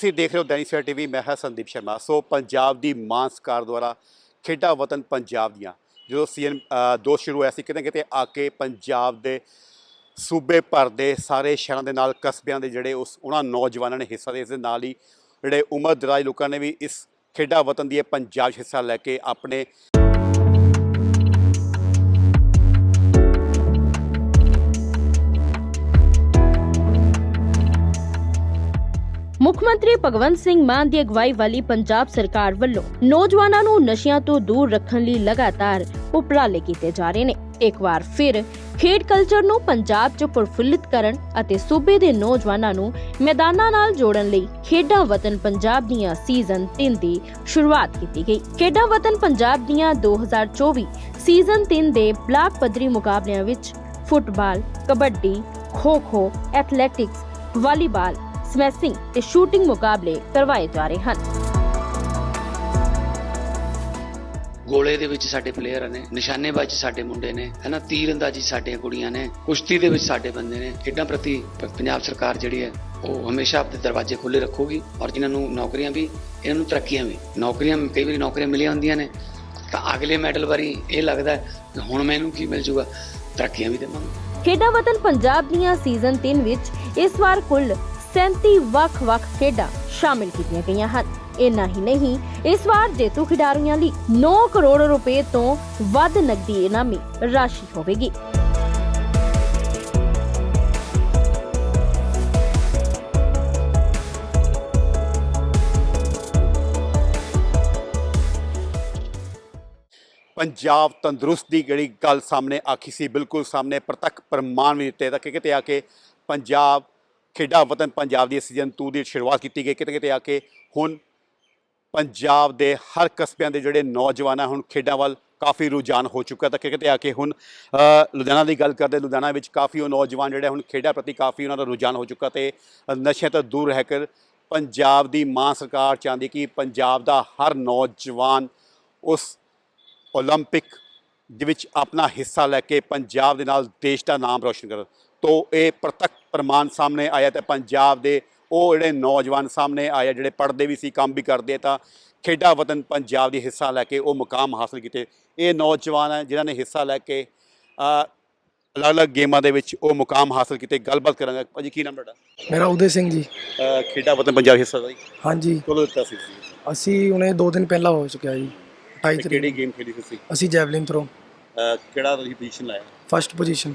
ਤੁਸੀਂ ਦੇਖ ਰਹੇ ਹੋ ਦੈਨਿਕ ਸਵੇਰਾ ਟੀਵੀ, ਮੈਂ ਹਾਂ ਸੰਦੀਪ ਸ਼ਰਮਾ। ਸੋ ਪੰਜਾਬ ਦੀ ਮਾਂ ਸਰਕਾਰ ਦੁਆਰਾ ਖੇਡਾਂ ਵਤਨ ਪੰਜਾਬ ਦੀਆਂ। ਜਦੋਂ ਸੀਜ਼ਨ ਦੋ ਸ਼ੁਰੂ ਹੋਇਆ ਸੀ, ਕਿਤੇ ਕਿਤੇ ਆ ਕੇ ਪੰਜਾਬ ਦੇ ਸੂਬੇ ਭਰ ਦੇ ਸਾਰੇ ਸ਼ਹਿਰਾਂ ਦੇ ਨਾਲ, ਕਸਬਿਆਂ ਦੇ ਜਿਹੜੇ ਉਸ, ਉਹਨਾਂ ਨੌਜਵਾਨਾਂ ਨੇ ਹਿੱਸਾ ਲਿਆ। ਇਸ ਦੇ ਨਾਲ ਹੀ ਜਿਹੜੇ ਉਮਰ ਦਰਾਜ ਲੋਕਾਂ ਨੇ ਵੀ ਇਸ ਖੇਡਾਂ ਵਤਨ ਦੀ ਇਹ ਪੰਜਾਬ 'ਚ ਹਿੱਸਾ ਲੈ ਕੇ ਆਪਣੇ ਮੁੱਖ ਮੰਤਰੀ ਭਗਵੰਤ ਸਿੰਘ ਮਾਨ ਦੀ ਅਗਵਾਈ ਵਾਲੀ ਪੰਜਾਬ ਸਰਕਾਰ ਵੱਲੋਂ ਨੌਜਵਾਨਾਂ ਨੂੰ ਨਸ਼ਿਆਂ ਤੋਂ ਦੂਰ ਰੱਖਣ ਲਈ ਲਗਾਤਾਰ ਉਪਰਾਲੇ ਕੀਤੇ ਜਾ ਰਹੇ ਨੇ। ਇੱਕ ਵਾਰ ਫਿਰ ਖੇਡ ਕਲਚਰ ਨੂੰ ਪੰਜਾਬ 'ਚ ਪ੍ਰਫੁੱਲਿਤ ਕਰਨ ਅਤੇ ਸੂਬੇ ਦੇ ਨੌਜਵਾਨਾਂ ਨੂੰ ਮੈਦਾਨਾਂ ਨਾਲ ਜੋੜਨ ਲਈ ਖੇਡਾਂ ਵਤਨ ਪੰਜਾਬ ਦੀਆਂ ਸੀਜ਼ਨ 3 ਦੀ ਸ਼ੁਰੂਆਤ ਕੀਤੀ ਗਈ। ਖੇਡਾਂ ਵਤਨ ਪੰਜਾਬ ਦੀਆਂ 2024 ਸੀਜ਼ਨ 3 ਦੇ ਬਲਾਕ ਪੱਧਰੀ ਮੁਕਾਬਲਿਆਂ ਵਿੱਚ football, kabaddi, kho kho athletics volleyball smashing ਤੇ ਸ਼ੂਟਿੰਗ ਮੁਕਾਬਲੇ ਕਰਵਾਏ ਜਾ ਰਹੇ ਹਨ। ਗੋਲੇ ਦੇ ਵਿੱਚ ਸਾਡੇ ਪਲੇਅਰ ਨੇ ਨਿਸ਼ਾਨੇਬਾਜ਼ੀ ਸਾਡੇ ਮੁੰਡੇ ਨੇ ਹਨਾ ਤੀਰ ਅੰਦਾਜ਼ੀ ਸਾਡੀਆਂ ਕੁੜੀਆਂ ਨੇ ਕੁਸ਼ਤੀ ਦੇ ਵਿੱਚ ਸਾਡੇ ਬੰਦੇ ਨੇ ਖੇਡਾਂ ਪ੍ਰਤੀ ਪੰਜਾਬ ਸਰਕਾਰ ਜਿਹੜੀ ਹੈ ਉਹ ਹਮੇਸ਼ਾ ਆਪਣੇ ਦਰਵਾਜ਼ੇ ਖੁੱਲੇ ਰੱਖੂਗੀ ਔਰ ਜਿਨ੍ਹਾਂ ਨੂੰ ਨੌਕਰੀਆਂ ਵੀ ਇਹਨਾਂ ਨੂੰ ਤਰੱਕੀਆਂ ਵੀ ਨੌਕਰੀਆਂ ਕਈ ਵਾਰੀ ਨੌਕਰੀਆਂ ਮਿਲੀਆਂ ਹੁੰਦੀਆਂ ਨੇ ਤਾਂ ਅਗਲੇ ਮੈਡਲ ਵਾਰੀ ਇਹ ਲੱਗਦਾ ਕਿ ਹੁਣ ਮੈਨੂੰ ਕੀ ਮਿਲ ਜੂਗਾ ਤਰੱਕੀਆਂ ਵੀ ਦੇਵਾਂਗੇ। ਖੇਡਾਂ ਵਤਨ ਪੰਜਾਬ ਦੀਆਂ ਸੀਜ਼ਨ 3 ਵਿੱਚ ਇਸ ਵਾਰ ਕੁੱਲ 37 ਵੱਖ-ਵੱਖ ਖੇਡਾਂ ਸ਼ਾਮਿਲ ਕੀਤੀਆਂ ਗਈਆਂ ਹਨ। ਇੰਨਾ ਹੀ ਨਹੀਂ, ਇਸ ਵਾਰ ਜੇਤੂ ਖਿਡਾਰੀਆਂ ਲਈ 9 ਕਰੋੜ ਰੁਪਏ ਤੋਂ ਵੱਧ ਨਕਦੀ ਇਨਾਮੀ ਰਾਸ਼ੀ ਹੋਵੇਗੀ। ਪੰਜਾਬ ਤੰਦਰੁਸਤ ਦੀ ਜਿਹੜੀ ਗੱਲ ਸਾਹਮਣੇ ਆਖੀ ਸੀ, ਬਿਲਕੁਲ ਸਾਹਮਣੇ ਪ੍ਰਤੱਖ ਪ੍ਰਮਾਣ ਵੀ ਦਿੱਤੇ ਤਾਂ ਕਿ ਕਿਤੇ ਆ ਕੇ ਪੰਜਾਬ ਖੇਡਾਂ ਵਤਨ ਪੰਜਾਬ ਦੀ ਸੀਜ਼ਨ 2 ਦੀ ਸ਼ੁਰੂਆਤ ਕੀਤੀ ਗਈ। ਕਿਤੇ ਕਿਤੇ ਆ ਕੇ ਹੁਣ ਪੰਜਾਬ ਦੇ ਹਰ ਕਸਬਿਆਂ ਦੇ ਜਿਹੜੇ ਨੌਜਵਾਨ ਆ, ਹੁਣ ਖੇਡਾਂ ਵੱਲ ਕਾਫੀ ਰੁਝਾਨ ਹੋ ਚੁੱਕਾ ਤਾਂ ਕਿ ਕਿਤੇ ਆ ਕੇ ਹੁਣ ਲੁਧਿਆਣਾ ਦੀ ਗੱਲ ਕਰਦੇ, ਲੁਧਿਆਣਾ ਵਿੱਚ ਕਾਫੀ ਉਹ ਨੌਜਵਾਨ ਜਿਹੜੇ ਹੁਣ ਖੇਡਾਂ ਪ੍ਰਤੀ ਕਾਫੀ ਉਹਨਾਂ ਦਾ ਰੁਝਾਨ ਹੋ ਚੁੱਕਾ ਤੇ ਨਸ਼ਿਆਂ ਤੋਂ ਦੂਰ ਰਹਿ ਕਰ ਪੰਜਾਬ ਦੀ ਮਾਂ ਸਰਕਾਰ ਚਾਹੁੰਦੀ ਕਿ ਪੰਜਾਬ ਦਾ ਹਰ ਨੌਜਵਾਨ ਉਸ ਓਲੰਪਿਕ ਦੇ ਵਿੱਚ ਆਪਣਾ ਹਿੱਸਾ ਲੈ ਕੇ ਪੰਜਾਬ ਦੇ ਨਾਲ ਦੇਸ਼ ਦਾ ਨਾਮ ਰੋਸ਼ਨ ਕਰਨ ਤੋ ਇਹ ਪ੍ਰਤੱਖ ਪ੍ਰਮਾਣ ਸਾਹਮਣੇ ਆਇਆ ਤੇ ਪੰਜਾਬ ਦੇ ਉਹ ਜਿਹੜੇ ਨੌਜਵਾਨ ਸਾਹਮਣੇ ਆਏ ਜਿਹੜੇ ਪੜ੍ਹਦੇ ਵੀ ਸੀ ਕੰਮ ਵੀ ਕਰਦੇ ਤਾਂ ਖੇਡਾਂ ਵਤਨ ਪੰਜਾਬ ਦੀ ਹਿੱਸਾ ਲੈ ਕੇ ਉਹ ਮੁਕਾਮ ਹਾਸਲ ਕੀਤੇ। ਇਹ ਨੌਜਵਾਨ ਹੈ ਜਿਨ੍ਹਾਂ ਨੇ ਹਿੱਸਾ ਲੈ ਕੇ ਅਲੱਗ-ਅਲੱਗ ਗੇਮਾਂ ਦੇ ਵਿੱਚ ਉਹ ਮੁਕਾਮ ਹਾਸਲ ਕੀਤੇ। ਗੱਲਬਾਤ ਕਰਾਂਗੇ। ਭਾਜੀ ਕੀ ਨਾਮ ਤੁਹਾਡਾ? ਮੇਰਾ ਉਦੈ ਸਿੰਘ ਜੀ। ਖੇਡਾਂ ਵਤਨ ਪੰਜਾਬ ਹਿੱਸਾ ਦਾ ਜੀ। ਹਾਂਜੀ। ਕੋਲੋਂ ਦਿੱਤਾ ਸੀ? ਅਸੀਂ ਹੁਣੇ 2 ਦਿਨ ਪਹਿਲਾਂ ਹੋ ਚੁੱਕਿਆ ਜੀ 28 ਤੇ ਤਰੀਕ ਕਿਹੜੀ ਗੇਮ ਖੇਡੀ ਤੁਸੀਂ? ਅਸੀਂ ਜੈਵਲਿਨ ਥਰੋ। ਅ, ਕਿਹੜਾ ਤੁਸੀਂ ਪੋਜੀਸ਼ਨ ਲਾਇਆ? ਫਸਟ ਪੋਜੀਸ਼ਨ ਅ,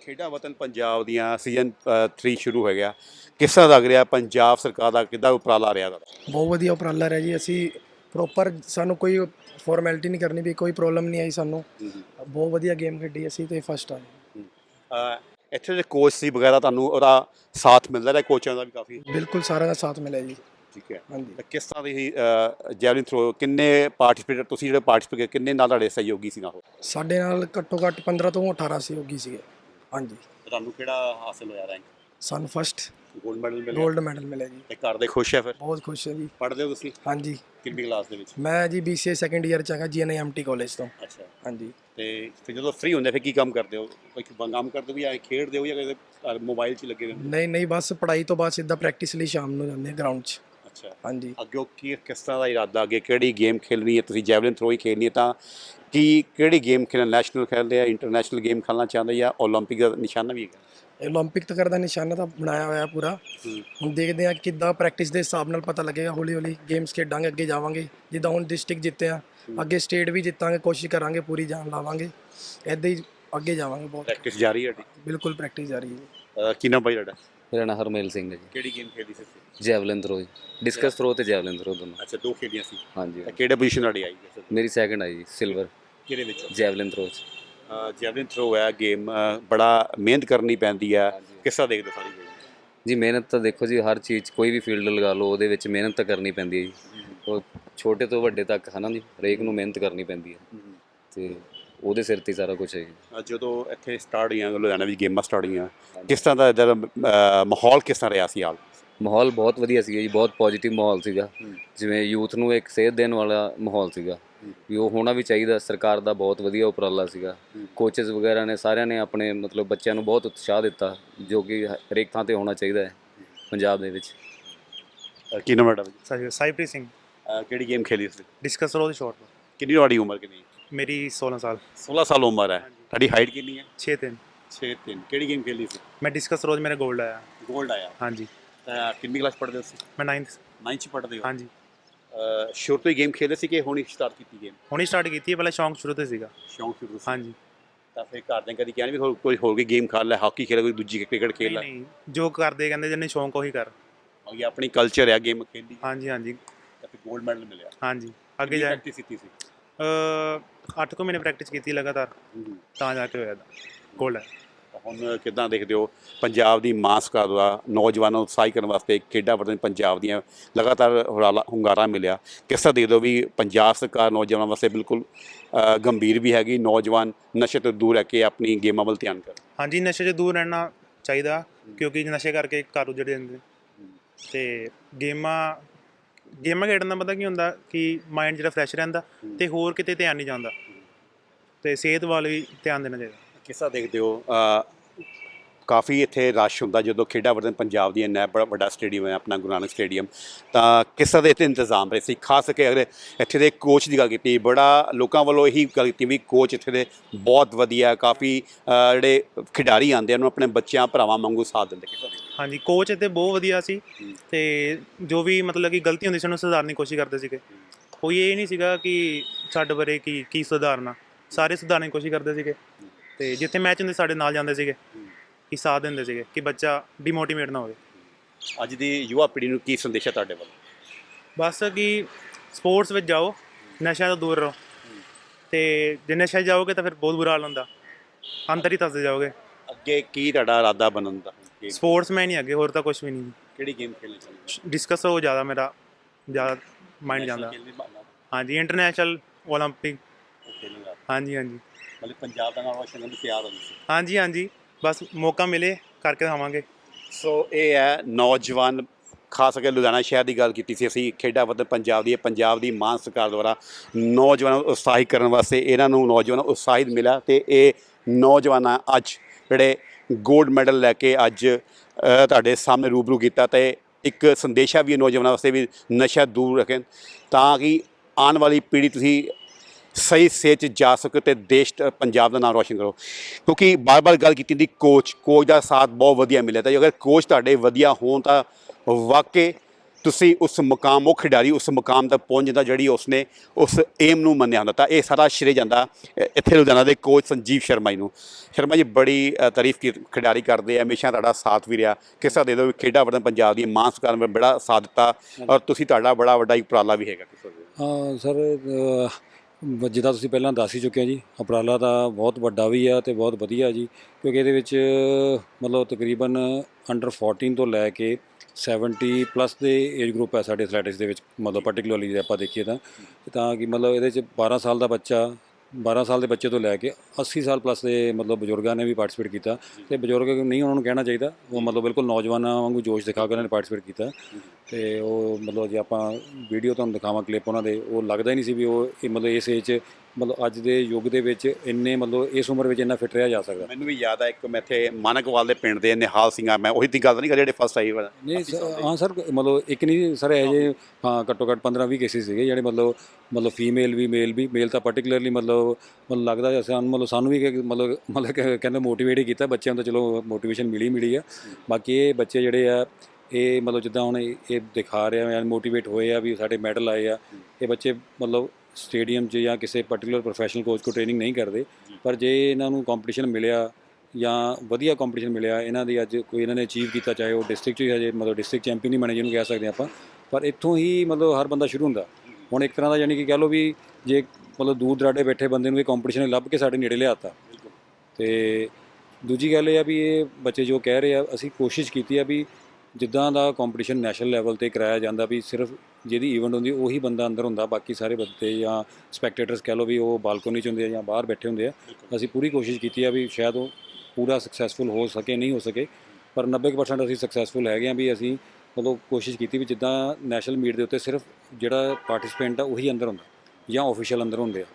ਖੇਡਾਂ ਵਤਨ ਪੰਜਾਬ ਦੀਆਂ ਸੀਜ਼ਨ 3 ਸ਼ੁਰੂ ਹੋ ਗਿਆ ਕਿਸ ਤਰ੍ਹਾਂ ਲੱਗ ਰਿਹਾ ਪੰਜਾਬ ਸਰਕਾਰ ਦਾ? ਕਿੱਦਾਂ ਉਪਰਾਲਾ ਰਿਹਾ ਤੁਹਾਡਾ? ਬਹੁਤ ਵਧੀਆ ਉਪਰਾਲਾ ਰਿਹਾ ਜੀ। ਅਸੀਂ ਪ੍ਰੋਪਰ ਸਾਨੂੰ ਕੋਈ ਫਾਰਮੈਲਿਟੀ ਨਹੀਂ ਕਰਨੀ ਵੀ ਕੋਈ ਪ੍ਰੋਬਲਮ ਨਹੀਂ ਆਈ ਸਾਨੂੰ। ਬਹੁਤ ਵਧੀਆ ਗੇਮ ਖੇਡੀ ਅਸੀਂ ਤੇ ਫਸਟ ਆਏ ਅ, ਇੱਥੇ ਦੇ ਕੋਚ ਸੀ ਵਗੈਰਾ ਤੁਹਾਨੂੰ ਉਹਦਾ ਸਾਥ ਮਿਲਦਾ ਰਿਹਾ? ਕੋਚਾਂ ਦਾ ਵੀ ਕਾਫੀ? ਬਿਲਕੁਲ ਸਾਰਿਆਂ ਦਾ ਸਾਥ ਮਿਲਿਆ ਜੀ। ਠੀਕ ਹੈ। ਹਾਂਜੀ। ਕਿਸ ਤਰ੍ਹਾਂ ਦੀ ਜੈਵਲਿਨ ਥਰੋ ਕਿੰਨੇ ਪਾਰਟਿਸਪੇਟਰ ਤੁਸੀਂ ਜਿਹੜੇ ਪਾਰਟਿਸਪੇਟ ਕਿੰਨੇ ਨਾਲ ਤੁਹਾਡੇ ਸਹਿਯੋਗੀ ਸੀ ਨਾਲ? ਸਾਡੇ ਨਾਲ ਘੱਟੋ ਘੱਟ 15 ਤੋਂ 18 ਸਹਿਯੋਗੀ ਸੀਗੇ। ਹਾਂਜੀ। ਤੁਹਾਨੂੰ ਕਿਹੜਾ ਹਾਸਲ ਹੋਇਆ ਰੈਂਕ ਸਾਨੂੰ ਫਸਟ 골ਡ ਮੈਡਲ ਮਿਲਿਆ। 골ਡ ਮੈਡਲ ਮਿਲਿਆ ਜੀ। ਤੇ ਘਰ ਦੇ ਖੁਸ਼ ਹੈ ਫਿਰ? ਬਹੁਤ ਖੁਸ਼ ਹਾਂ ਜੀ। ਪੜ੍ਹਦੇ ਹੋ ਤੁਸੀਂ? ਹਾਂਜੀ। ਕਿੰਨੀ ਕਲਾਸ ਦੇ ਵਿੱਚ? ਮੈਂ ਜੀ BCA ਸੈਕੰਡ ਇਅਰ ਚ ਹੈਗਾ ਜੀਐਨਆਈਐਮਟੀ ਕਾਲਜ ਤੋਂ। ਅੱਛਾ। ਹਾਂਜੀ। ਤੇ ਫਿਰ ਜਦੋਂ ਫ੍ਰੀ ਹੁੰਦੇ ਫਿਰ ਕੀ ਕੰਮ ਕਰਦੇ ਹੋ? ਕੋਈ ਕੰਮ ਕਰਦੇ ਹੋ ਜਾਂ ਖੇਡਦੇ ਹੋ ਜਾਂ ਮੋਬਾਈਲ 'ਚ ਲੱਗੇ ਰਹਿੰਦੇ ਨਹੀਂ ਨਹੀਂ ਬਸ ਪੜ੍ਹਾਈ ਤੋਂ ਬਾਅਦ ਸਿੱਧਾ ਪ੍ਰੈਕਟਿਸ ਲਈ ਸ਼ਾਮ ਨੂੰ ਜਾਂਦੇ ਗਰਾਊਂਡ 'ਚ? ਅੱਛਾ ਹਾਂਜੀ ਅੱਗੇ ਕੀ ਕਿਸ ਤਰ੍ਹਾਂ ਦਾ ਇਰਾਦਾ ਅੱਗੇ ਕਿਹੜੀ ਗੇਮ ਖੇਲਣੀ ਹੈ ਤੁਸੀਂ ਜੈਵਲਿਨ ਥਰੋ ਹੀ ਖੇਲਣੀ ਹੈ ਤਾਂ ਕੀ ਕਿਹੜੀ ਗੇਮ ਖੇਲਣਾ ਨੈਸ਼ਨਲ ਖੇਲਦੇ ਆ ਇੰਟਰਨੈਸ਼ਨਲ ਗੇਮ ਖੇਲਣਾ ਚਾਹੁੰਦੇ ਜਾਂ 올림픽 ਦਾ ਨਿਸ਼ਾਨਾ ਵੀ ਹੈਗਾ 올림픽 ਤੱਕ ਦਾ ਨਿਸ਼ਾਨਾ ਤਾਂ ਬਣਾਇਆ ਹੋਇਆ ਪੂਰਾ ਹੁਣ ਦੇਖਦੇ ਆ ਕਿੱਦਾਂ ਪ੍ਰੈਕਟਿਸ ਦੇ ਹਿਸਾਬ ਨਾਲ ਪਤਾ ਲੱਗੇਗਾ ਹੌਲੀ ਹੌਲੀ ਗੇਮਸ ਖੇਡਾਂਗੇ ਅੱਗੇ ਜਾਵਾਂਗੇ ਜਿੱਦਾਂ ਹੁਣ ਡਿਸਟ੍ਰਿਕਟ ਜਿੱਤੇ ਆ ਅੱਗੇ ਸਟੇਟ ਵੀ ਜਿੱਤਾਂਗੇ ਕੋਸ਼ਿਸ਼ ਕਰਾਂਗੇ ਪੂਰੀ ਜਾਨ ਲਾਵਾਂਗੇ ਐਦਾਂ ਹੀ ਅੱਗੇ ਜਾਵਾਂਗੇ ਬਹੁਤ ਪ੍ਰੈਕਟਿਸ ਜਾਰੀ ਹੈ ਤੁਹਾਡੀ ਬਿਲਕੁਲ ਪ੍ਰੈਕਟਿਸ ਜਾਰੀ ਹੈ ਅਹ ਕੀ ਨਾਮ ਭਾਈ ਤੁਹਾਡਾ ਮੇਰਾ ਨਾਮ ਹਰਮੇਲ ਸਿੰਘ ਹੈ ਜੀ। ਕਿਹੜੀ ਗੇਮ ਖੇਡੀ ਸੀ ਤੁਸੀਂ? ਜੈਵਲਿਨ ਥਰੋ ਡਿਸਕਸ ਥਰੋ ਤੇ ਜੈਵਲਿਨ ਥਰੋ ਦੋਨੋਂ। ਅੱਛਾ ਦੋ ਖੇਡੀਆਂ ਸੀ। ਹਾਂਜੀ। ਤਾਂ ਕਿਹੜੇ ਪੋਜੀਸ਼ਨ ਤੁਹਾਡੀ ਆਈ ਹੈ ਮੇਰੀ ਸੈਕੰਡ ਆਈ ਜੀ ਸਿਲਵਰ ਕਿਹਦੇ ਵਿੱਚ? ਜੈਵਲਿਨ ਥਰੋ ਚ। ਜੈਵਲਿਨ ਥਰੋ ਹੈ ਗੇਮ ਬੜਾ ਮਿਹਨਤ ਕਰਨੀ ਪੈਂਦੀ ਹੈ। ਕਿਸ ਦੇਖਦੇ ਸਾਰੀ ਗੇਮ ਜੀ ਮਿਹਨਤ ਤਾਂ ਦੇਖੋ ਜੀ ਹਰ ਚੀਜ਼ 'ਚ ਕੋਈ ਵੀ ਫੀਲਡ ਲਗਾ ਲਓ ਉਹਦੇ ਵਿੱਚ ਮਿਹਨਤ ਤਾਂ ਕਰਨੀ ਪੈਂਦੀ ਹੈ ਜੀ। ਉਹ ਛੋਟੇ ਤੋਂ ਵੱਡੇ ਤੱਕ ਹਨਾ ਜੀ ਹਰੇਕ ਨੂੰ ਮਿਹਨਤ ਕਰਨੀ ਪੈਂਦੀ ਹੈ। ਤੇ ਉਹਦੇ ਸਿਰ ਤੇ ਹੀ ਸਾਰਾ ਕੁਝ ਹੈ ਜੀ। ਅਹ ਜਦੋਂ ਇੱਥੇ ਸਟਾਰਟ ਹੋਈਆਂ ਲੁਧਿਆਣਾ ਵਿੱਚ ਗੇਮਾਂ ਸਟਾਰਟ ਹੋਈਆਂ ਕਿਸ ਤਰ੍ਹਾਂ ਦਾ ਇੱਧਰ ਮਾਹੌਲ ਕਿਸ ਤਰ੍ਹਾਂ ਰਿਹਾ ਸੀ ਹਾਲ ਮਾਹੌਲ ਬਹੁਤ ਵਧੀਆ ਸੀਗਾ ਜੀ ਬਹੁਤ ਪੋਜ਼ਿਟਿਵ ਮਾਹੌਲ ਸੀਗਾ। ਜਿਵੇਂ ਯੂਥ ਨੂੰ ਇੱਕ ਸੇਧ ਦੇਣ ਵਾਲਾ ਮਾਹੌਲ ਸੀਗਾ। ਵੀ ਉਹ ਹੋਣਾ ਵੀ ਚਾਹੀਦਾ ਸਰਕਾਰ ਦਾ ਬਹੁਤ ਵਧੀਆ ਉਪਰਾਲਾ ਸੀਗਾ। ਕੋਚਸ ਵਗੈਰਾ ਨੇ ਸਾਰਿਆਂ ਨੇ ਆਪਣੇ ਮਤਲਬ ਬੱਚਿਆਂ ਨੂੰ ਬਹੁਤ ਉਤਸ਼ਾਹ ਦਿੱਤਾ ਜੋ ਕਿ ਹ- ਹਰੇਕ ਥਾਂ ਤੇ ਹੋਣਾ ਚਾਹੀਦਾ ਹੈ ਪੰਜਾਬ ਦੇ ਵਿੱਚ। ਅ, ਕੀ ਨਾਮ ਹੈ ਤੁਹਾਡਾ ਸਾਈ- ਸਾਈਪ੍ਰੀਤ ਸਿੰਘ। ਅ, ਕਿਹੜੀ ਗੇਮ ਖੇਲੀ ਸੀ ਡਿਸਕਸ ਰੋ ਦੀ ਸ਼ਾਰਟ ਕਿੰਨੀ ਤੁਹਾਡੀ ਉਮਰ ਕਿੰਨੀ? ਹੈ ਮੇਰੀ 16 ਸਾਲ। 16 ਸਾਲ ਉਮਰ ਹੈ। ਤੁਹਾਡੀ ਹਾਈਟ ਕਿੰਨੀ ਹੈ? 6'3 6'3 ਕਿਹੜੀ ਗੇਮ ਖੇਲੀ ਸੀ? ਮੈਂ ਡਿਸਕਸ ਰੋਜ਼ ਮੇਰਾ 골ਡ ਆਇਆ। 골ਡ ਆਇਆ। ਹਾਂਜੀ। ਤਾਂ ਕਿੰਨੀ ਕਲਾਸ ਪੜ੍ਹਦੇ ਹੋ ਮੈਂ 9th 9th ਚ ਪੜ੍ਹਦੇ ਹੋ। ਹਾਂਜੀ। ਸ਼ੁਰੂ ਤੋਂ ਹੀ ਗੇਮ ਖੇਲਦੇ ਸੀ ਕਿ ਹੁਣੀ ਸਟਾਰਟ ਕੀਤੀ ਗੇਮ ਹੁਣੀ ਸਟਾਰਟ ਕੀਤੀ ਹੈ ਪਹਿਲਾਂ ਸ਼ੌਂਕ ਸ਼ੁਰੂ ਤੋਂ ਸੀਗਾ। ਸ਼ੌਂਕ ਸ਼ੁਰੂ ਤੋਂ ਹਾਂਜੀ। ਤਾਂ ਫਿਰ ਘਰਦਿਆਂ ਕਦੀ ਕਹਿੰਦੇ ਵੀ ਕੋਈ ਹੋਰ ਗੇਮ ਖੇਡ ਲੈ ਹਾਕੀ ਖੇਡ ਕੋਈ ਦੂਜੀ ਕ੍ਰਿਕਟ ਖੇਡ ਲੈ। ਨਹੀਂ ਜੋ ਕਰਦੇ ਕਹਿੰਦੇ ਜਿੰਨੇ ਸ਼ੌਂਕ ਉਹੀ ਕਰ। ਉਹ ਇਹ ਆਪਣੀ ਕਲਚਰ ਹੈ ਗੇਮ ਖੇਡੀ ਹਾਂਜੀ ਹਾਂਜੀ। ਤਾਂ ਫਿਰ 골ਡ ਮੈਡਲ ਮਿਲਿਆ। ਹਾਂਜੀ। ਅੱਗੇ ਜਾ ਪ੍ਰੈਕਟਿਸ ਕੀਤੀ ਸੀ? ਅ 8 ਕੁ ਮਹੀਨੇ ਪ੍ਰੈਕਟਿਸ ਕੀਤੀ ਲਗਾਤਾਰ। ਤਾਂ ਜਾ ਕੇ ਹੋਇਆ 골ਡ ਹੈ। ਹੁਣ ਕਿਦਾਂ ਦੇਖਦੇ ਹੋ? ਪੰਜਾਬ ਦੀ ਮਾਂ ਸਰਕਾਰ ਦੁਆਰਾ ਨੌਜਵਾਨਾਂ ਨੂੰ ਉਤਸ਼ਾਹਿਤ ਕਰਨ ਵਾਸਤੇ ਖੇਡਾਂ ਵਤਨ ਪੰਜਾਬ ਦੀਆਂ ਲਗਾਤਾਰ ਹੁਰਾਲਾ- ਹੁੰਗਾਰਾ ਮਿਲਿਆ। ਕਿਸ ਤਰ੍ਹਾਂ ਦੇਖਦੇ ਹੋ ਵੀ ਪੰਜਾਬ ਸਰਕਾਰ ਨੌਜਵਾਨਾਂ ਵਾਸਤੇ ਬਿਲਕੁਲ ਅ, ਗੰਭੀਰ ਵੀ ਹੈਗੀ ਨੌਜਵਾਨ ਨਸ਼ੇ ਤੋਂ ਦੂਰ ਰਹਿ ਕੇ ਆਪਣੀ ਗੇਮਾਂ ਵੱਲ ਧਿਆਨ ਕਰ ਹਾਂਜੀ ਨਸ਼ੇ ਤੋਂ ਦੂਰ ਰਹਿਣਾ ਚਾਹੀਦਾ ਕਿਉਂਕਿ ਨਸ਼ੇ ਕਰਕੇ ਘਰ ਉਜੜ ਜਾਂਦੇ ਤੇ ਗੇਮਾਂ ਗੇਮਾਂ ਖੇਡਣ ਦਾ ਪਤਾ ਕੀ ਹੁੰਦਾ ਕਿ ਮਾਈਂਡ ਜਿਹੜਾ ਫਰੈਸ਼ ਰਹਿੰਦਾ ਤੇ ਹੋਰ ਕਿਤੇ ਧਿਆਨ ਨਹੀਂ ਜਾਂਦਾ। ਤੇ ਸਿਹਤ ਵੱਲ ਵੀ ਧਿਆਨ ਦੇਣਾ ਚਾਹੀਦਾ। ਕਿਸ ਦੇਖਦੇ ਹੋ? ਕਾਫੀ ਇੱਥੇ ਰਸ਼ ਹੁੰਦਾ ਜਦੋਂ ਖੇਡਾਂ ਵਤਨ ਪੰਜਾਬ ਦੀਆਂ ਨੈ ਬੜਾ ਵੱਡਾ ਸਟੇਡੀਅਮ ਹੈ ਆਪਣਾ ਗੁਰੂ ਨਾਨਕ ਸਟੇਡੀਅਮ। ਤਾਂ ਕਿਸ ਤਰ੍ਹਾਂ ਦੇ ਇੱਥੇ ਇੰਤਜ਼ਾਮ ਰਹੇ ਸੀ। ਖਾਸ ਕਰਕੇ ਅਗਰ ਇੱਥੇ ਦੇ ਕੋਚ ਦੀ ਗੱਲ ਕੀਤੀ ਬੜਾ ਲੋਕਾਂ ਵੱਲੋਂ ਇਹੀ ਗੱਲ ਕੀਤੀ ਵੀ ਕੋਚ ਇੱਥੇ ਦੇ ਬਹੁਤ ਵਧੀਆ ਕਾਫੀ ਜਿਹੜੇ ਖਿਡਾਰੀ ਆਉਂਦੇ ਉਹਨੂੰ ਆਪਣੇ ਬੱਚਿਆਂ ਭਰਾਵਾਂ ਵਾਂਗੂ ਸਾਥ ਦਿੰਦੇ ਹਾਂਜੀ ਕੋਚ ਇੱਥੇ ਬਹੁਤ ਵਧੀਆ ਸੀ ਤੇ ਜੋ ਵੀ ਮਤਲਬ ਕਿ ਗਲਤੀ ਹੁੰਦੀ ਸੀ ਉਹਨੂੰ ਸੁਧਾਰਨ ਦੀ ਕੋਸ਼ਿਸ਼ ਕਰਦੇ ਸੀਗੇ। ਕੋਈ ਇਹ ਨਹੀਂ ਸੀਗਾ ਕਿ ਛੱਡ ਬਰੇ ਕੀ ਕੀ ਸੁਧਾਰਨਾ। ਸਾਰੇ ਸੁਧਾਰਨ ਦੀ ਕੋਸ਼ਿਸ਼ ਕਰਦੇ ਸੀਗੇ। ਤੇ ਜਿੱਥੇ ਮੈਚ ਹੁੰਦੇ ਸਾਡੇ ਨਾਲ ਜਾਂਦੇ ਸੀਗੇ। ਹੀ ਸਾਥ ਦਿੰਦੇ ਸੀਗੇ ਕਿ ਬੱਚਾ ਡੀਮੋਟੀਵੇਟ ਨਾ ਹੋਵੇ। ਅੱਜ ਦੀ ਯੁਵਾ ਪੀੜ੍ਹੀ ਨੂੰ ਕੀ ਸੰਦੇਸ਼ ਤੁਹਾਡੇ ਵੱਲੋਂ? ਬਸ ਕਿ ਸਪੋਰਟਸ ਵਿੱਚ ਜਾਓ ਨਸ਼ਾ ਤੋਂ ਦੂਰ ਰਹੋ। ਤੇ ਜੇ ਨਸ਼ਾ ਜਾਓਗੇ ਤਾਂ ਫਿਰ ਬਹੁਤ ਬੁਰਾ ਹਾਲ ਹੁੰਦਾ। ਅੰਦਰ ਹੀ ਤਸਦੇ ਜਾਓਗੇ। ਅੱਗੇ ਕੀ ਤੁਹਾਡਾ ਇਰਾਦਾ ਬਣਨ ਦਾ? ਕਿ ਸਪੋਰਟਸਮੈਨ ਹੀ ਅੱਗੇ ਹੋਰ ਤਾਂ ਕੁਝ ਵੀ ਨਹੀਂ। ਕਿਹੜੀ ਗੇਮ ਖੇਲਣੀ ਡਿਸਕਸ ਹੋ? ਜ਼ਿਆਦਾ ਮੇਰਾ ਜ਼ਿਆਦਾ ਮਾਈਂਡ ਜਾਂਦਾ। ਹਾਂਜੀ ਇੰਟਰਨੈਸ਼ਨਲ ਓਲੰਪਿਕ ਖੇਲਣਾ ਹਾਂਜੀ ਹਾਂਜੀ। ਮਤਲਬ ਪੰਜਾਬ ਦਾ ਨਾਮ ਰੋਸ਼ਨ ਕਰਨ ਨੂੰ ਤਿਆਰ ਹੋ ਤੁਸੀਂ? ਹਾਂਜੀ ਹਾਂਜੀ। ਬਸ ਮੌਕਾ ਮਿਲੇ, ਕਰਕੇ ਦਿਖਾਵਾਂਗੇ। ਸੋ ਇਹ ਹੈ ਨੌਜਵਾਨ, ਖਾਸ ਕਰਕੇ ਲੁਧਿਆਣਾ ਸ਼ਹਿਰ ਦੀ ਗੱਲ ਕੀਤੀ ਸੀ, ਅਸੀਂ ਖੇਡਾਂ ਵਤਨ ਪੰਜਾਬ ਦੀ, ਇਹ ਪੰਜਾਬ ਦੀ ਮਾਨ ਸਰਕਾਰ ਦੁਆਰਾ ਨੌਜਵਾਨਾਂ ਨੂੰ ਉਤਸ਼ਾਹਿਤ ਕਰਨ ਵਾਸਤੇ ਇਹਨਾਂ ਨੂੰ ਨੌਜਵਾਨਾਂ ਨੂੰ ਉਤਸ਼ਾਹਿਤ ਮਿਲਿਆ ਤੇ ਇਹ ਨੌਜਵਾਨਾਂ ਅੱਜ ਜਿਹੜੇ 골ਡ ਮੈਡਲ ਲੈ ਕੇ ਅੱਜ ਤੁਹਾਡੇ ਸਾਹਮਣੇ ਰੂਬਰੂ ਕੀਤਾ ਤੇ ਇੱਕ ਸੰਦੇਸ਼ਾ ਵੀ ਨੌਜਵਾਨਾਂ ਵਾਸਤੇ ਵੀ ਨਸ਼ਾ ਦੂਰ ਰੱਖਣ ਤਾਂ ਕਿ ਆਉਣ ਵਾਲੀ ਪੀੜ੍ਹੀ ਤੁਸੀਂ ਸਹੀ ਸੇਚ 'ਚ ਜਾ ਸਕੋ ਤੇ ਦੇਸ਼ ਤੇ ਪੰਜਾਬ ਦਾ ਨਾਮ ਰੋਸ਼ਨ ਕਰੋ। ਕਿਉਂਕਿ ਬਾਰ-ਬਾਰ ਗੱਲ ਕੀਤੀ ਦੀ ਕੋਚ ਕੋਚ ਦਾ ਸਾਥ ਬਹੁਤ ਵਧੀਆ ਮਿਲਿਆ। ਤਾਂ ਅਗਰ ਕੋਚ ਤੁਹਾਡੇ ਵਧੀਆ ਹੋਣ ਤਾਂ ਵਾਕਈ ਤੁਸੀਂ ਉਸ ਮੁਕਾਮ, ਉਹ ਖਿਡਾਰੀ ਉਸ ਮੁਕਾਮ ਤੱਕ ਪਹੁੰਚ ਜਾਂਦਾ ਜਿਹੜੀ ਉਸਨੇ ਉਸ ਏਮ ਨੂੰ ਮੰਨਿਆ ਹੁੰਦਾ। ਤਾਂ ਇਹ ਸਾਰਾ ਸ਼੍ਰੇ ਜਾਂਦਾ ਇੱਥੇ ਲੁਧਿਆਣਾ ਦੇ ਕੋਚ ਸੰਜੀਵ ਸ਼ਰਮਾ ਜੀ ਨੂੰ। ਸ਼ਰਮਾ ਜੀ ਬੜੀ ਤਾਰੀਫ ਕੀ, ਖਿਡਾਰੀ ਕਰਦੇ ਆ, ਹਮੇਸ਼ਾ ਤੁਹਾਡਾ ਸਾਥ ਵੀ ਰਿਹਾ। ਕਿਸ ਤਰ੍ਹਾਂ ਦੇ ਦੋ ਖੇਡਾਂ ਵਤਨ ਪੰਜਾਬ ਦੀ ਮਾਂ ਸਰਕਾਰ ਨੇ ਬੜਾ ਸਾਥ ਦਿੱਤਾ। ਔਰ ਤੁਸੀਂ ਤੁਹਾਡਾ ਬੜਾ ਵੱਡਾ ਇੱਕ ਉਪਰਾਲਾ ਵੀ ਹੈਗਾ। ਹਾਂ, ਸਰ ਜਿੱਦਾਂ ਤੁਸੀਂ ਪਹਿਲਾਂ ਦੱਸ ਹੀ ਚੁੱਕੇ ਹੋ ਜੀ, ਉਪਰਾਲਾ ਤਾਂ ਬਹੁਤ ਵੱਡਾ ਵੀ ਆ ਤੇ ਬਹੁਤ ਵਧੀਆ ਜੀ, ਕਿਉਂਕਿ ਇਹਦੇ ਵਿੱਚ ਮਤਲਬ ਤਕਰੀਬਨ ਅੰਡਰ 14 ਤੋਂ ਲੈ ਕੇ 70 ਪਲੱਸ ਦੇ ਏਜ ਗਰੁੱਪ ਹੈ ਸਾਡੇ ਐਥਲੈਟਿਕਸ ਦੇ ਵਿੱਚ, ਮਤਲਬ ਪਾਰਟਿਕੂਲਰਲੀ ਜੇ ਆਪਾਂ ਦੇਖੀਏ ਤਾਂ ਤਾਂ ਕਿ ਮਤਲਬ ਇਹਦੇ ਚ 12 ਸਾਲ ਦਾ ਬੱਚਾ 12 ਸਾਲ ਦੇ ਬੱਚੇ ਤੋਂ ਲੈ ਕੇ 80 ਸਾਲ ਪਲੱਸ ਦੇ ਮਤਲਬ ਬਜ਼ੁਰਗਾਂ ਨੇ ਵੀ ਪਾਰਟਿਸਿਪੇਟ ਕੀਤਾ ਤੇ ਬਜ਼ੁਰਗ ਨਹੀਂ ਉਹਨਾਂ ਨੂੰ ਕਹਿਣਾ ਚਾਹੀਦਾ, ਉਹ ਮਤਲਬ ਬਿਲਕੁਲ ਨੌਜਵਾਨਾਂ ਵਾਂਗੂ ਜੋਸ਼ ਦਿਖਾ ਕੇ ਉਹਨਾਂ ਨੇ ਪਾਰਟਿਸਿਪੇਟ ਕੀਤਾ। ਤੇ ਉਹ ਮਤਲਬ ਜੇ ਆਪਾਂ ਵੀਡੀਓ ਤੁਹਾਨੂੰ ਦਿਖਾਵਾਂ ਕਲਿੱਪ ਉਹਨਾਂ ਦੇ, ਉਹ ਲੱਗਦਾ ਹੀ ਨਹੀਂ ਸੀ ਵੀ ਉਹ ਇਹ ਮਤਲਬ ਇਸ ਏਜ 'ਚ ਮਤਲਬ ਅੱਜ ਦੇ ਯੁੱਗ ਦੇ ਵਿੱਚ ਇੰਨੇ ਮਤਲਬ ਇਸ ਉਮਰ ਵਿੱਚ ਇੰਨਾ ਫਿੱਟ ਰਿਹਾ ਜਾ ਸਕਦਾ। ਮੈਨੂੰ ਵੀ ਯਾਦ ਆ ਇੱਕ ਮੈਂ ਇੱਥੇ ਮਾਨਕਵਾਲ ਦੇ ਪਿੰਡ ਦੇ ਨਿਹਾਲ ਸਿੰਘ ਆ ਮੈਂ ਉਹੀ ਦੀ ਗੱਲ ਨਹੀਂ ਕਰ ਜਿਹੜੇ ਫਸਟ ਆਈ ਵਾਲਾ ਨਹੀਂ ਹਾਂ ਸਰ ਮਤਲਬ ਇੱਕ ਨਹੀਂ ਸਰ ਇਹ ਜੇ ਹਾਂ ਘੱਟੋ ਘੱਟ 15 20 ਕੇਸਿਸ ਸੀਗੇ ਜਿਹੜੇ ਮਤਲਬ ਮਤਲਬ ਫੀਮੇਲ ਵੀ ਮੇਲ ਵੀ ਮੇਲ ਤਾਂ ਪਾਰਟਿਕੂਲਰਲੀ ਮਤਲਬ ਮਤਲਬ ਲੱਗਦਾ ਜਿਵੇਂ ਸਾਨੂੰ ਮਤਲਬ ਸਾਨੂੰ ਵੀ ਕਿ ਮਤਲਬ ਮਤਲਬ ਕਹਿੰਦੇ ਮੋਟੀਵੇਟ ਹੀ ਕੀਤਾ ਬੱਚਿਆਂ ਨੂੰ ਤਾਂ ਚਲੋ ਮੋਟੀਵੇਸ਼ਨ ਮਿਲੀ ਮਿਲੀ ਆ। ਬਾਕੀ ਇਹ ਬੱਚੇ ਜਿਹੜੇ ਆ ਇਹ ਮਤਲਬ ਜਿੱਦਾਂ ਹੁਣ ਇਹ ਇਹ ਦਿਖਾ ਰਹੇ ਆ ਮੋਟੀਵੇਟ ਹੋਏ ਆ ਵੀ ਸਾਡੇ ਮੈਡਲ ਆਏ ਆ ਇਹ ਬੱਚੇ ਮਤਲਬ ਸਟੇਡੀਅਮ 'ਚ ਜਾਂ ਕਿਸੇ ਪਾਰਟਿਕੂਲਰ ਪ੍ਰੋਫੈਸ਼ਨਲ ਕੋਚ ਕੋ ਟ੍ਰੇਨਿੰਗ ਨਹੀਂ ਕਰਦੇ ਪਰ ਜੇ ਇਹਨਾਂ ਨੂੰ ਕੰਪੀਟੀਸ਼ਨ ਮਿਲਿਆ ਜਾਂ ਵਧੀਆ ਕੰਪੀਟੀਸ਼ਨ ਮਿਲਿਆ ਇਹਨਾਂ ਦੀ ਅੱਜ ਕੋਈ ਇਹਨਾਂ ਨੇ ਅਚੀਵ ਕੀਤਾ ਚਾਹੇ ਉਹ ਡਿਸਟ੍ਰਿਕਟ 'ਚ ਹੀ ਹਜੇ ਮਤਲਬ ਡਿਸਟ੍ਰਿਕਟ ਚੈਂਪੀਅਨ ਹੀ ਬਣੇ ਜਿਹਨੂੰ ਕਹਿ ਸਕਦੇ ਆਪਾਂ ਪਰ ਇੱਥੋਂ ਹੀ ਮਤਲਬ ਹਰ ਬੰਦਾ ਸ਼ੁਰੂ ਹੁੰਦਾ। ਹੁਣ ਇੱਕ ਤਰ੍ਹਾਂ ਦਾ ਯਾਨੀ ਕਿ ਕਹਿ ਲਓ ਵੀ ਜੇ ਮਤਲਬ ਦੂਰ ਦਰਾਡੇ ਬੈਠੇ ਬੰਦੇ ਨੂੰ ਇਹ ਕੰਪੀਟੀਸ਼ਨ ਲੱਭ ਕੇ ਸਾਡੇ ਨੇੜੇ ਲਿਆਤਾ। ਤੇ ਦੂਜੀ ਗੱਲ ਇਹ ਆ ਵੀ ਇਹ ਬੱਚੇ ਜੋ ਕਹਿ ਰਹੇ ਆ ਅਸੀਂ ਕੋਸ਼ਿਸ਼ ਕੀਤੀ ਆ ਵੀ ਜਿੱਦਾਂ ਦਾ ਕੰਪੀਟੀਸ਼ਨ ਨੈਸ਼ਨਲ ਲੈਵਲ ਤੇ ਕਰਾਇਆ ਜਾਂਦਾ ਵੀ ਸਿਰਫ ਜਿਹਦੀ ਇਵੈਂਟ ਹੁੰਦੀ ਉਹੀ ਬੰਦਾ ਅੰਦਰ ਹੁੰਦਾ ਬਾਕੀ ਸਾਰੇ ਬੰਦੇ ਜਾਂ ਸਪੈਕਟੇਟਰਸ ਕਹਿ ਲਓ ਵੀ ਉਹ ਬਾਲਕੋਨੀ 'ਚ ਹੁੰਦੇ ਆ ਜਾਂ ਬਾਹਰ ਬੈਠੇ ਹੁੰਦੇ ਆ। ਅਸੀਂ ਪੂਰੀ ਕੋਸ਼ਿਸ਼ ਕੀਤੀ ਆ ਵੀ ਸ਼ਾਇਦ ਉਹ ਪੂਰਾ ਸਕਸੈਸਫੁਲ ਹੋ ਸਕੇ ਨਹੀਂ ਹੋ ਸਕੇ ਪਰ 90% ਅਸੀਂ ਸਕਸੈਸਫੁਲ ਹੈਗੇ ਆ ਵੀ ਅਸੀਂ ਮਤਲਬ ਕੋਸ਼ਿਸ਼ ਕੀਤੀ ਵੀ ਜਿੱਦਾਂ ਨੈਸ਼ਨਲ ਮੀਟ ਦੇ ਉੱਤੇ ਸਿਰਫ ਜਿਹੜਾ ਪਾਰਟਿਸਪੈਂਟ ਆ ਉਹੀ ਅੰਦਰ ਹੁੰਦਾ ਜਾਂ ਆਫੀਸ਼ੀਅਲ ਅੰਦਰ ਹੁੰਦੇ ਆ।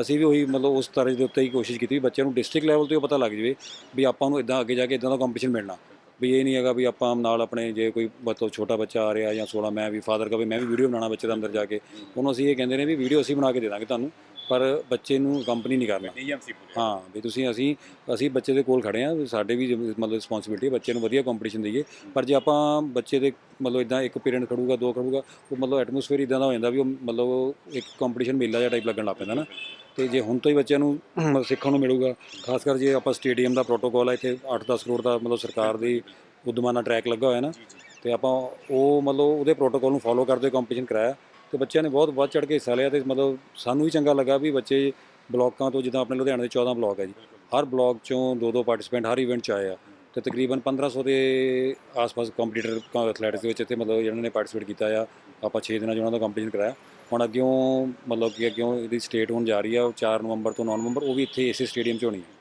ਅਸੀਂ ਵੀ ਉਹੀ ਮਤਲਬ ਉਸ ਤਰ੍ਹਾਂ ਦੇ ਉੱਤੇ ਹੀ ਕੋਸ਼ਿਸ਼ ਕੀਤੀ ਵੀ ਬੱਚਿਆਂ ਨੂੰ ਡਿਸਟ੍ਰਿਕਟ ਲੈਵਲ ਤੇ ਉਹ ਪਤਾ ਲੱਗ ਜਾਵੇ ਵੀ ਆਪਾਂ ਨੂੰ ਇਦਾਂ ਅੱਗੇ ਜਾ ਕੇ ਇਦਾਂ ਦਾ ਕੰਪੀਟੀਸ਼ਨ ਮਿਲਣਾ। ਵੀ ਇਹ ਨਹੀਂ ਹੈਗਾ ਵੀ ਆਪਾਂ ਨਾਲ ਆਪਣੇ ਜੇ ਕੋਈ ਮਤਲਬ ਛੋਟਾ ਬੱਚਾ ਆ ਰਿਹਾ ਜਾਂ 16 ਮੈਂ ਵੀ ਫਾਦਰ ਕਵੇ ਮੈਂ ਵੀ ਵੀਡੀਓ ਬਣਾਉਣਾ ਬੱਚੇ ਦਾ ਅੰਦਰ ਜਾ ਕੇ। ਉਹਨੂੰ ਅਸੀਂ ਇਹ ਕਹਿੰਦੇ ਨੇ ਵੀ ਵੀਡੀਓ ਅਸੀਂ ਬਣਾ ਕੇ ਦੇ ਦਾਂਗੇ ਤੁਹਾਨੂੰ ਪਰ ਬੱਚੇ ਨੂੰ ਕੰਪਨੀ ਨਹੀਂ ਕਰਨਾ। ਹਾਂ ਵੀ ਤੁਸੀਂ ਅਸੀਂ ਅਸੀਂ ਬੱਚੇ ਦੇ ਕੋਲ ਖੜੇ ਆ ਸਾਡੇ ਵੀ ਮਤਲਬ ਰਿਸਪੌਂਸਿਬਿਲਟੀ ਹੈ ਬੱਚੇ ਨੂੰ ਵਧੀਆ ਕੰਪੀਟੀਸ਼ਨ ਦਈਏ। ਪਰ ਜੇ ਆਪਾਂ ਬੱਚੇ ਦੇ ਮਤਲਬ ਇਦਾਂ ਇੱਕ ਪੇਰੈਂਟ ਖੜੂਗਾ ਦੋ ਖੜੂਗਾ ਉਹ ਮਤਲਬ ਐਟਮੋਸਫੇਅਰ ਇਦਾਂ ਦਾ ਹੋ ਜਾਂਦਾ ਵੀ ਉਹ ਮਤਲਬ ਇੱਕ ਕੰਪੀਟੀਸ਼ਨ ਮੇਲਾ ਜਿਹਾ ਟਾਈਪ ਲੱਗਣ ਲੱਗ ਪੈਂਦਾ ਨਾ। ਤੇ ਜੇ ਹੁਣ ਤੋਂ ਹੀ ਬੱਚਿਆਂ ਨੂੰ ਸਿੱਖਣ ਨੂੰ ਮਿਲੂਗਾ ਖਾਸ ਕਰ ਜੇ ਆਪਾਂ ਸਟੇਡੀਅਮ ਦਾ ਪ੍ਰੋਟੋਕੋਲ ਹੈ ਇੱਥੇ 8-10 ਕਰੋੜ ਦਾ ਮਤਲਬ ਸਰਕਾਰ ਦੀ ਉਦਮਾਨਾ ਟਰੈਕ ਲੱਗਾ ਹੋਇਆ ਨਾ ਤੇ ਆਪਾਂ ਉਹ ਮਤਲਬ ਉਹਦੇ ਪ੍ਰੋਟੋਕੋਲ ਨੂੰ ਫੋਲੋ ਕਰਦੇ ਕੰਪੀਟੀਸ਼ਨ ਕਰਾਇਆ ਤੇ ਬੱਚਿਆਂ ਨੇ ਬਹੁਤ ਵੱਧ ਚੜ ਕੇ ਹਿੱਸਾ ਲਿਆ ਤੇ ਮਤਲਬ ਸਾਨੂੰ ਵੀ ਚੰਗਾ ਲੱਗਾ ਵੀ ਬੱਚੇ ਬਲਾਕਾਂ ਤੋਂ ਜਿੱਦਾਂ ਆਪਣੇ ਲੁਧਿਆਣੇ ਦੇ 14 ਬਲਾਕ ਹੈ ਜੀ ਹਰ ਬਲਾਕ ਚੋਂ ਦੋ ਦੋ ਪਾਰਟਿਸਪੈਂਟ ਹਰ ਇਵੈਂਟ 'ਚ ਆਏ ਆ ਤੇ ਤਕਰੀਬਨ 1500 ਦੇ ਆਸ-ਪਾਸ ਕੰਪੀਟੀਟਰ ਐਥਲੈਟਿਕਸ ਦੇ ਵਿੱਚ ਇੱਥੇ ਮਤਲਬ ਜਿਹਨਾਂ ਨੇ ਪਾਰਟਿਸਿਪੇਟ ਕੀਤਾ ਆ ਆਪਾਂ 6 ਦਿਨਾਂ 'ਚ ਉਹਨਾਂ ਦਾ ਕੰਪੀਟੀਸ਼ਨ ਕਰਾਇਆ ਹੁਣ ਅੱਗਿਓਂ ਮਤਲਬ ਕਿ ਅੱਗਿਓਂ ਇਹਦੀ ਸਟੇਟ ਹੁਣ ਜਾ ਰਹੀ ਆ ਉਹ 4 ਨਵੰਬਰ ਤੋਂ 9 ਨਵੰਬਰ ਉਹ ਵੀ ਇੱਥੇ ਇਸੇ ਸਟੇਡੀਅਮ 'ਚ ਹੋਣੀ ਹੈ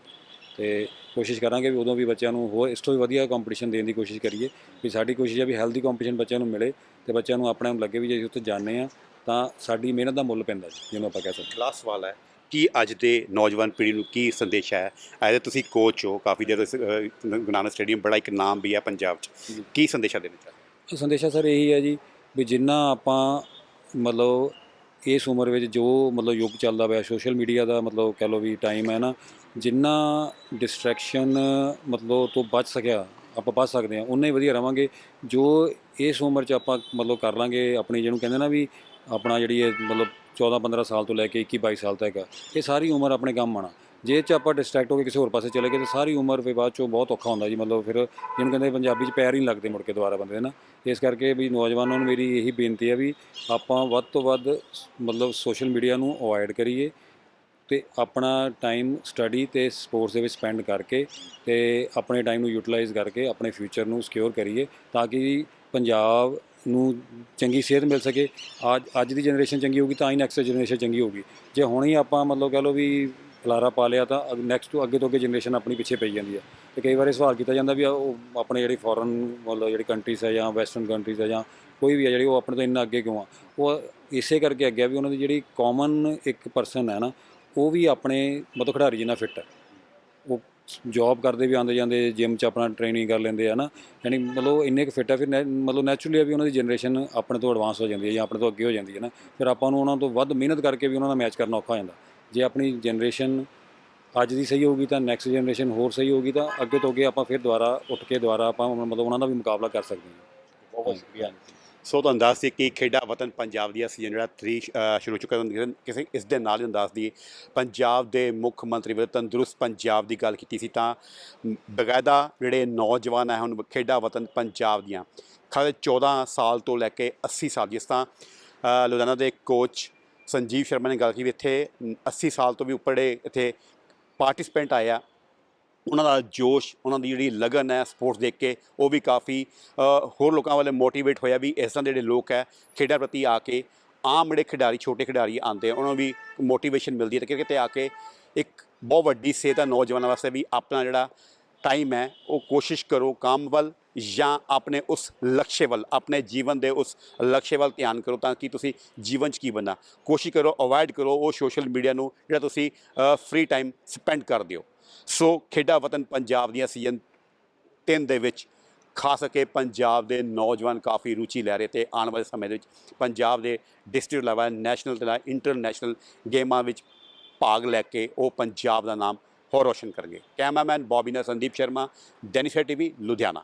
ਤੇ ਕੋਸ਼ਿਸ਼ ਕਰਾਂਗੇ ਵੀ ਉਦੋਂ ਵੀ ਬੱਚਿਆਂ ਨੂੰ ਹੋਰ ਇਸ ਤੋਂ ਵੀ ਵਧੀਆ ਕੰਪੀਟੀਸ਼ਨ ਦੇਣ ਦੀ ਕੋਸ਼ਿਸ਼ ਕਰੀਏ ਵੀ ਸਾਡੀ ਕੋਸ਼ਿਸ਼ ਹੈ ਵੀ ਹੈਲਦੀ ਕੰਪੀਟੀਸ਼ਨ ਬੱਚਿਆਂ ਨੂੰ ਮਿਲੇ ਤੇ ਬੱਚਿਆਂ ਨੂੰ ਆਪਣੇ ਆਪ ਲੱਗੇ ਵੀ ਜੇ ਅਸੀਂ ਉੱਥੇ ਜਾਂਦੇ ਆ ਤਾਂ ਸਾਡੀ ਮਿਹਨਤ ਦਾ ਮੁੱਲ ਪੈਂਦਾ ਜੀ ਜਿਹਨੂੰ ਆਪਾਂ ਕਹਿ ਸਕਦੇ ਲਾਸਟ ਸਵਾਲ ਹੈ ਕੀ ਅੱਜ ਦੇ ਨੌਜਵਾਨ ਪੀੜ੍ਹੀ ਨੂੰ ਕੀ ਸੰਦੇਸ਼ ਹੈ? ਐਜ਼ ਤੁਸੀਂ ਕੋਚ ਹੋ ਕਾਫੀ ਦੇਰ ਨਾਨਕ ਸਟੇਡੀਅਮ ਬੜਾ ਇੱਕ ਨਾਮ ਵੀ ਹੈ ਪੰਜਾਬ 'ਚ। ਕੀ ਸੰਦੇਸ਼ਾ ਦੇਣਾ ਚਾਹੁੰਦੇ ਸੰਦੇਸ਼ਾ ਸਰ ਇਹੀ ਹੈ ਜੀ ਵੀ ਜਿੰਨਾ ਆਪਾਂ ਮਤਲਬ ਇਸ ਉਮਰ ਵਿੱਚ ਜੋ ਮਤਲਬ ਯੁੱਗ ਚੱਲਦਾ ਪਿਆ, ਸੋਸ਼ਲ ਮੀਡੀਆ ਦਾ ਮਤਲਬ ਕਹਿ ਲਓ ਵੀ ਟਾਈਮ ਹੈ ਨਾ, ਜਿੰਨਾ ਡਿਸਟਰੈਕਸ਼ਨ ਮਤਲਬ ਤੋਂ ਬਚ ਸਕਿਆ, ਆਪਾਂ ਬਚ ਸਕਦੇ ਹਾਂ ਉਨਾ ਹੀ ਵਧੀਆ ਰਵਾਂਗੇ। ਜੋ ਇਸ ਉਮਰ 'ਚ ਆਪਾਂ ਮਤਲਬ ਕਰ ਲਾਂਗੇ, ਆਪਣੀ ਜਿਹਨੂੰ ਕਹਿੰਦੇ ਨਾ ਵੀ ਆਪਣਾ ਜਿਹੜੀ ਇਹ ਮਤਲਬ 14 15 ਸਾਲ ਤੋਂ ਲੈ ਕੇ 21 22 ਸਾਲ ਤੱਕ, ਇਹ ਸਾਰੀ ਉਮਰ ਆਪਣੇ ਕੰਮ ਆਣਾ ਜੇ 'ਚ ਆਪਾਂ ਡਿਸਟਰੈਕਟ ਹੋ ਕੇ ਕਿਸੇ ਹੋਰ ਪਾਸੇ ਚਲੇ ਗਏ ਤਾਂ ਸਾਰੀ ਉਮਰ ਫਿਰ ਬਾਅਦ ਚੋਂ ਬਹੁਤ ਔਖਾ ਹੁੰਦਾ ਜੀ, ਮਤਲਬ ਫਿਰ ਜਿਹਨੂੰ ਕਹਿੰਦੇ ਪੰਜਾਬੀ 'ਚ ਪੈਰ ਹੀ ਨਹੀਂ ਲੱਗਦੇ ਮੁੜ ਕੇ ਦੁਬਾਰਾ ਬੰਦੇ ਦੇ ਨਾ। ਇਸ ਕਰਕੇ ਵੀ ਨੌਜਵਾਨਾਂ ਨੂੰ ਮੇਰੀ ਇਹੀ ਬੇਨਤੀ ਹੈ ਵੀ ਆਪਾਂ ਵੱਧ ਤੋਂ ਵੱਧ ਮਤਲਬ ਸੋਸ਼ਲ ਮੀਡੀਆ ਨੂੰ ਅਵੋਇਡ ਕਰੀਏ ਤੇ ਆਪਣਾ ਟਾਈਮ ਸਟੱਡੀ ਤੇ ਸਪੋਰਟਸ ਦੇ ਵਿੱਚ ਸਪੈਂਡ ਕਰਕੇ ਤੇ ਆਪਣੇ ਟਾਈਮ ਨੂੰ ਯੂਟਿਲਾਈਜ਼ ਕਰਕੇ ਆਪਣੇ ਫਿਊਚਰ ਨੂੰ ਸਿਕਿਉਰ ਕਰੀਏ ਤਾਂ ਕਿ ਪੰਜਾਬ ਨੂੰ ਚੰਗੀ ਸਿਹਤ ਮਿਲ ਸਕੇ। ਅੱਜ ਅੱਜ ਦੀ ਜਨਰੇਸ਼ਨ ਚੰਗੀ ਹੋਊਗੀ ਤਾਂ ਹੀ ਨੈਕਸਟ ਜਨਰੇਸ਼ਨ ਚੰਗੀ ਹੋਊਗੀ। ਜੇ ਹੁਣ ਹੀ ਆਪਾਂ ਮਤਲਬ ਕਹ ਲਓ ਵੀ ਖਲਾਰਾ ਪਾ ਲਿਆ ਤਾਂ ਨੈਕਸਟ ਤੋਂ ਅੱਗੇ ਤੋਂ ਅੱਗੇ ਜਨਰੇਸ਼ਨ ਆਪਣੀ ਪਿੱਛੇ ਪਈ ਜਾਂਦੀ ਹੈ। ਤੇ ਕਈ ਵਾਰੀ ਸਵਾਲ ਕੀਤਾ ਜਾਂਦਾ ਵੀ ਉਹ ਆਪਣੇ ਜਿਹੜੇ ਫੋਰਨ ਮਤਲਬ ਜਿਹੜੀ ਕੰਟਰੀਜ਼ ਹੈ ਜਾਂ ਵੈਸਟਰਨ ਕੰਟਰੀਜ਼ ਹੈ ਜਾਂ ਕੋਈ ਵੀ ਹੈ ਜਿਹੜੀ ਉਹ ਆਪਣੇ ਤੋਂ ਇੰਨਾ ਅੱਗੇ ਕਿਉਂ ਆ? ਉਹ ਇਸੇ ਕਰਕੇ ਅੱਗੇ ਆ ਵੀ ਉਹਨਾਂ ਦੀ ਜਿਹੜੀ ਕਾਮਨ ਇੱਕ ਪਰਸਨ ਹੈ ਨਾ, ਉਹ ਵੀ ਆਪਣੇ ਮਤਲਬ ਖਿਡਾਰੀ ਜਿੰਨਾ ਫਿੱਟ ਹੈ। ਉਹ ਜੌਬ ਕਰਦੇ ਵੀ ਆਉਂਦੇ ਜਾਂਦੇ ਜਿਮ 'ਚ ਆਪਣਾ ਟ੍ਰੇਨਿੰਗ ਕਰ ਲੈਂਦੇ ਆ ਨਾ, ਯਾਨੀ ਮਤਲਬ ਇੰਨੇ ਕੁ ਫਿੱਟ ਆ, ਫਿਰ ਨੈ- ਮਤਲਬ ਨੈਚੁਰਲੀ ਆ ਵੀ ਉਹਨਾਂ ਦੀ ਜਨਰੇਸ਼ਨ ਆਪਣੇ ਤੋਂ ਐਡਵਾਂਸ ਹੋ ਜਾਂਦੀ ਹੈ ਜਾਂ ਆਪਣੇ ਤੋਂ ਅੱਗੇ ਹੋ ਜਾਂਦੀ ਹੈ ਨਾ। ਫਿਰ ਆਪਾਂ ਨੂੰ ਉਹਨਾਂ ਤੋਂ ਵੱਧ ਮਿਹਨਤ ਕਰਕੇ ਵੀ ਉਹਨਾਂ ਦਾ ਮੈਚ ਕਰਨਾ ਔਖਾ ਹੋ ਜਾਂਦਾ। ਜੇ ਆਪਣੀ ਜਨਰੇਸ਼ਨ ਅੱਜ ਦੀ ਸਹੀ ਹੋਊਗੀ ਤਾਂ ਨੈਕਸਟ ਜਨਰੇਸ਼ਨ ਹੋਰ ਸਹੀ ਹੋਊਗੀ ਤਾਂ ਅੱਗੇ ਤੋਂ ਅੱਗੇ ਆਪਾਂ ਫਿਰ ਦੁਬਾਰਾ ਉੱਠ ਕੇ ਦੁਬਾਰਾ ਆਪਾਂ ਮਤਲਬ ਉਹਨਾਂ ਦਾ ਵੀ ਮੁਕਾਬਲਾ ਕਰ ਸਕਦੇ ਹਾਂ। ਬਹੁਤ ਸ਼ੁਕਰੀਆ ਸੋ ਤੁਹਾਨੂੰ ਦੱਸ ਦਈਏ ਕਿ ਖੇਡਾਂ ਵਤਨ ਪੰਜਾਬ ਦੀ ਸੀਜ਼ਨ ਜਿਹੜਾ 3 ਅ, ਸ਼ੁਰੂ ਚੁੱਕਾ ਹੈ ਕਿਸੇ ਇਸ ਦੇ ਨਾਲ ਹੀ ਦੱਸ ਦਈਏ। ਪੰਜਾਬ ਦੇ ਮੁੱਖ ਮੰਤਰੀ ਵੱਲੋਂ ਤੰਦਰੁਸਤ ਪੰਜਾਬ ਦੀ ਗੱਲ ਕੀਤੀ ਸੀ ਤਾਂ ਮ, ਬਕਾਇਦਾ ਜਿਹੜੇ ਨੌਜਵਾਨ ਹੈ ਹੁਣ ਖੇਡਾਂ ਵਤਨ ਪੰਜਾਬ ਦੀਆਂ ਖਾਲੇ 14 ਸਾਲ ਤੋਂ ਲੈ ਕੇ 80 ਸਾਲ ਜਿਸ ਤਾਂ ਲੁਧਿਆਣਾ ਦੇ ਕੋਚ ਸੰਜੀਵ ਸ਼ਰਮਾ ਨੇ ਗੱਲ ਕੀਤੀ, ਇੱਥੇ 80 ਸਾਲ ਤੋਂ ਵੀ ਉੱਪਰ ਦੇ ਇੱਥੇ ਪਾਰਟਿਸਪੈਂਟ ਆਏ ਆ, ਉਹਨਾਂ ਦਾ ਜੋਸ਼, ਉਹਨਾਂ ਦੀ ਜਿਹੜੀ ਲਗਨ ਹੈ ਸਪੋਰਟਸ ਦੇਖ ਕੇ, ਉਹ ਵੀ ਕਾਫੀ ਹੋਰ ਲੋਕਾਂ ਵਾਲੇ ਮੋਟੀਵੇਟ ਹੋਇਆ ਵੀ ਇਸ ਤਰ੍ਹਾਂ ਦੇ ਜਿਹੜੇ ਲੋਕ ਹੈ, ਖੇਡਾਂ ਪ੍ਰਤੀ ਆ ਕੇ ਆਮ ਜਿਹੜੇ ਖਿਡਾਰੀ, ਛੋਟੇ ਖਿਡਾਰੀ ਆਉਂਦੇ ਆ, ਉਹਨਾਂ ਨੂੰ ਵੀ ਮੋਟੀਵੇਸ਼ਨ ਮਿਲਦੀ ਹੈ। ਤੇ ਕਿਤੇ ਆ ਕੇ ਇੱਕ ਬਹੁਤ ਵੱਡੀ ਸੇਧ ਹੈ ਨੌਜਵਾਨਾਂ ਵਾਸਤੇ ਵੀ ਆਪਣਾ ਜਿਹੜਾ ਟਾਈਮ ਹੈ, ਉਹ ਕੋਸ਼ਿਸ਼ ਕਰੋ ਕੰਮ ਵੱਲ ਜਾਂ ਆਪਣੇ ਉਸ ਲਕਸ਼ੇ ਵੱਲ, ਆਪਣੇ ਜੀਵਨ ਦੇ ਉਸ ਲਕਸ਼ੇ ਵੱਲ ਧਿਆਨ ਕਰੋ ਤਾਂ ਕਿ ਤੁਸੀਂ ਜੀਵਨ 'ਚ ਕੀ ਬਣਨਾ। ਕੋਸ਼ਿਸ਼ ਕਰੋ ਅਵੋਇਡ ਕਰੋ ਉਹ ਸੋਸ਼ਲ ਮੀਡੀਆ ਨੂੰ ਜਿਹੜਾ ਤੁਸੀਂ ਫ੍ਰੀ ਟਾਈਮ ਸਪੈਂਡ ਕਰਦੇ ਹੋ। ਸੋ ਖੇਡਾ ਵਤਨ ਪੰਜਾਬ ਦੀਆਂ ਸੀਜ਼ਨ ਤਿੰਨ ਦੇ ਵਿੱਚ, ਖਾਸ ਕਰਕੇ ਪੰਜਾਬ ਦੇ ਨੌਜਵਾਨ ਕਾਫੀ ਰੁਚੀ ਲੈ ਰਹੇ ਤੇ ਆਉਣ ਵਾਲੇ ਸਮੇਂ ਦੇ ਵਿੱਚ ਪੰਜਾਬ ਦੇ ਡਿਸਟ੍ਰਿਕਟ ਲੈਵਲ ਨੈਸ਼ਨਲ ਤੇ ਇੰਟਰਨੈਸ਼ਨਲ ਗੇਮਾਂ ਵਿੱਚ ਭਾਗ ਲੈ ਕੇ ਉਹ ਪੰਜਾਬ ਦਾ ਨਾਮ ਹੋਰ ਰੋਸ਼ਨ ਕਰਨਗੇ। ਕੈਮਰਾਮੈਨ ਬੌਬੀ ਨਾ ਸੰਦੀਪ ਸ਼ਰਮਾ ਡੈਨੀਸ਼ਾ ਟੀਵੀ, ਲੁਧਿਆਣਾ।